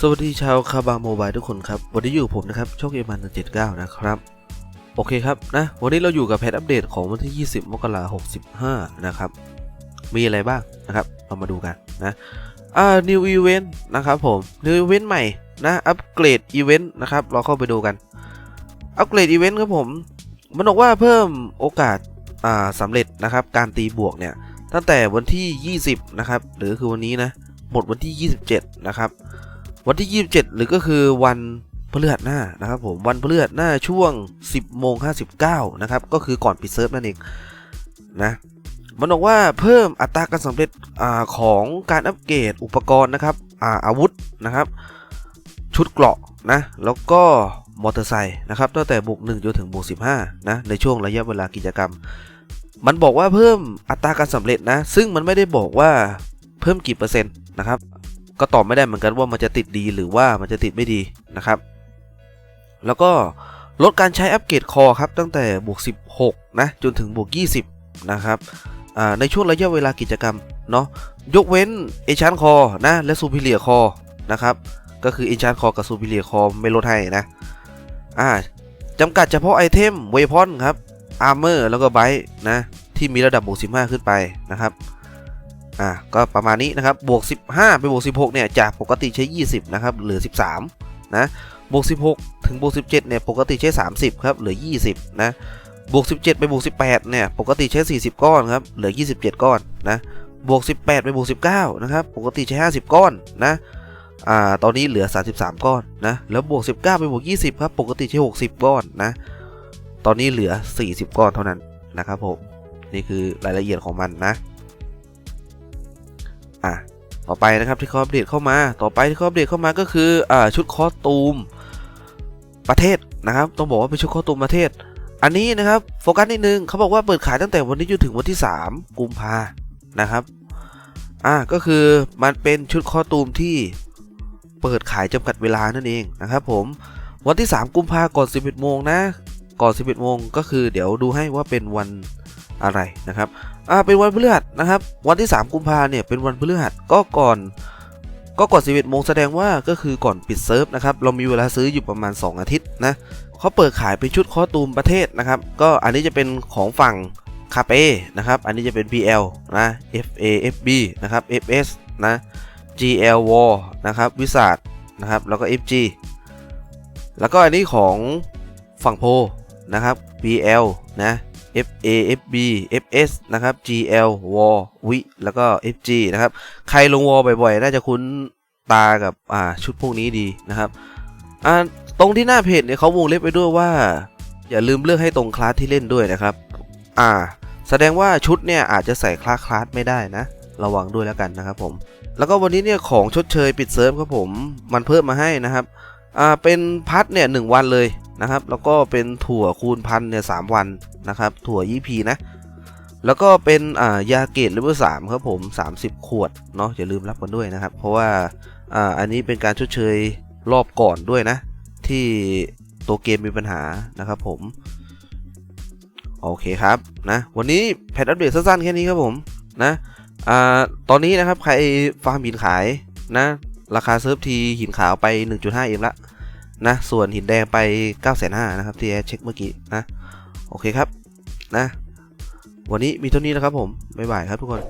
สวัสดีชาวคาบาโมบายทุกคนครับ วันนี้อยู่ผมนะครับ โชคเอมันเจ็ดเก้านะครับ โอเคครับนะ วันนี้เราอยู่กับแพทอัปเดตของวันที่ 20 มกราคม65 นะครับ มีอะไรบ้างนะครับ เรามาดูกันนะ อ่า new event นะครับผม new event ใหม่นะ อัปเกรดอีเวนต์นะครับ เราเข้าไปดูกัน อัปเกรดอีเวนต์ครับผม มันบอกว่าเพิ่มโอกาส อ่าสำเร็จนะครับ การตีบวกเนี่ย ตั้งแต่วันที่ 20 นะครับ หรือคือวันนี้นะ หมดวันที่ 27 นะครับ วันที่ 27 หรือก็คือวันพฤหัสหน้านะครับผมวันพฤหัสหน้าช่วง 10โมง59นะครับก็คือก่อนปิดเซิร์ฟนั่นเองนะมันบอกว่าเพิ่มอัตราการสำเร็จอของการอัปเกรดอุปกรณ์นะครับอาอาวุธนะครับ ชุดเกราะนะแล้วก็มอเตอร์ไซค์นะครับตั้งแต่บวก1จนถึงบวก15นะในช่วงระยะเวลากิจกรรม มันบอกว่าเพิ่มอัตราการสำเร็จนะ ซึ่งมันไม่ได้บอกว่าเพิ่มกี่เปอร์เซ็นต์นะครับ ก็ตอบไม่ได้เหมือนกันว่ามันจะติดดีหรือว่ามันจะติดไม่ดีนะครับ แล้วก็ลดการใช้อัปเกรดคอครับตั้งแต่บวก 16 นะ จนถึงบวก 20 นะครับในช่วงระยะเวลากิจกรรมเนาะยกเว้นเอชันคอนะ และซูพิเลียคอนะครับ ก็คือเอชันคอกับซูพิเลียคอไม่ลดให้นะอ่าจำกัดเฉพาะไอเทมเวพอนครับอาร์เมอร์แล้วก็ไบต์นะ ที่มีระดับบวก15 ขึ้นไปนะครับ อะก็ประมาณนี้นะครับบวก 15 ไปบวก 16 เนี่ยจากปกติใช้ 20 นะครับเหลือ 13 นะบวก 16 ถึงบวก 17 เนี่ยปกติใช้ 30 ครับเหลือ 20 นะบวก 17 ไปบวก 18 เนี่ยปกติใช้ 40 ก้อนครับเหลือ 27 ก้อนนะบวก 18 ไปบวก 19 นะครับปกติใช้ 50 ก้อนนะอ่าตอนนี้เหลือ 33 ก้อนนะแล้วบวก 19 ไปบวก 20 ครับปกติใช้ 60 ก้อนนะตอนนี้เหลือ 40 ก้อนเท่านั้นนะครับผมนี่คือรายละเอียดของมันนะ อะต่อไปนะครับที่เขาอัปเดตเข้ามา ต่อไปที่เขาอัปเดตเข้ามาก็คืออ่าชุดคอสตูมประเทศนะครับต้องบอกว่าเป็นชุดคอสตูมประเทศ อันนี้นะครับโฟกัสนิดนึงเขาบอกว่าเปิดขายตั้งแต่วันนี้จนถึงวันที่ 3 กุมภานะครับอ่าก็คือมันเป็นชุดคอสตูมที่เปิดขายจำกัดเวลานั่นเองนะครับผมวันที่ 3 กุมภาก่อน 11 โมงนะ ก่อน 11 โมงก็คือเดี๋ยวดูให้ว่าเป็นวันอะไรนะครับ อ่าเป็นวันพฤหัสนะครับ วันที่ 3 กุมภาเนี่ยเป็นวันพฤหัสก็ก่อนก็ก่อน 11โมงแสดงว่าก็คือก่อนปิดเซิร์ฟนะครับ เรามีเวลาซื้ออยู่ประมาณ 2 อาทิตย์นะเขาเปิดขายเป็นชุดคอตูมประเทศนะครับ ก็อันนี้จะเป็นของฝั่งคาเป้นะครับ อันนี้จะเป็น PL นะ FA FB นะครับ FS นะ GL War นะครับ วิสาดนะครับ แล้วก็ FG แล้วก็อันนี้ของฝั่งโพนะครับ BL นะ FA FB FS นะครับ GL War วิแล้วก็ FG นะครับ ใครลงวอลบ่อยๆ น่าจะคุ้นตากับอ่าชุดพวกนี้ดีนะครับอ่าตรงที่หน้าเพจเนี่ยเขาวงเล็บไปด้วยว่า อย่าลืมเลือกให้ตรงคลาสที่เล่นด้วยนะครับ อ่า แสดงว่าชุดเนี่ยอาจจะใส่คลาสคลาสไม่ได้นะ ระวังด้วยแล้วกันนะครับผมแล้วก็วันนี้เนี่ยของชดเชยปิดเซิร์ฟครับผมมันเพิ่มมาให้นะครับอ่าเป็นพัดเนี่ยหนึ่งวันเลย นะครับ แล้วก็เป็นถั่วคูณพันเนี่ยสามวันนะครับ ถั่วยี่พีนะ แล้วก็เป็นอ่ายาเกตเลเวลสามครับผม 30 ขวดเนาะอย่าลืมรับกันด้วยนะครับ เพราะว่าอ่าอันนี้เป็นการชดเชยรอบก่อนด้วยนะ ที่ตัวเกมมีปัญหานะครับผม โอเคครับนะวันนี้แพทอัปเดตสั้นๆ แค่นี้ครับผมนะอ่าตอนนี้นะครับใครฟาร์มหินขายนะ ราคาเซิร์ฟทีหินขาวไป 1.5เอ็มละ นะ ส่วนหินแดงไป 9 5 0 0 0นะครับที่แอดเช็คเมื่อกี้นะ โอเคครับนะ วันนี้มีเท่านี้นะครับผม บ๊ายบายครับทุกคน